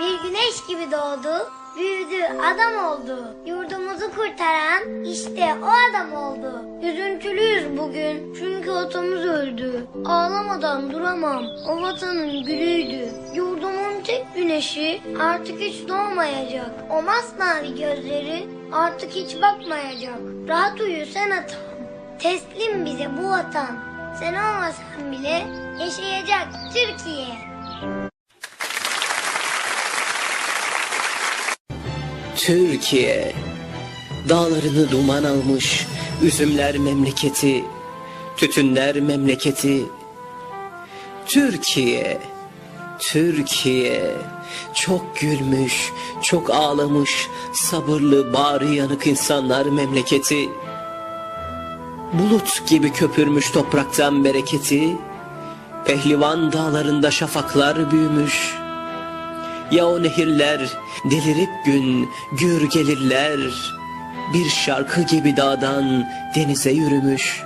Bir güneş gibi doğdu, büyüdü, adam oldu. Yurdumuzu kurtaran işte o adam oldu. Üzüntülüyüz bugün çünkü atamız öldü. Ağlamadan duramam, o vatanın gülüydü. Yurdumun tek güneşi artık hiç doğmayacak. O masmavi gözleri artık hiç bakmayacak. Rahat uyu sen atam. Teslim bize bu vatan. Sen olmasan bile yaşayacak Türkiye. Türkiye. Dağlarını duman almış Üzümler memleketi Tütünler memleketi. Türkiye Türkiye. Çok gülmüş Çok ağlamış Sabırlı bağrı yanık insanlar memleketi. Bulut gibi köpürmüş topraktan bereketi. Pehlivan dağlarında şafaklar büyümüş ya o nehirler delirip gün gür gelirler. Bir şarkı gibi dağdan denize yürümüş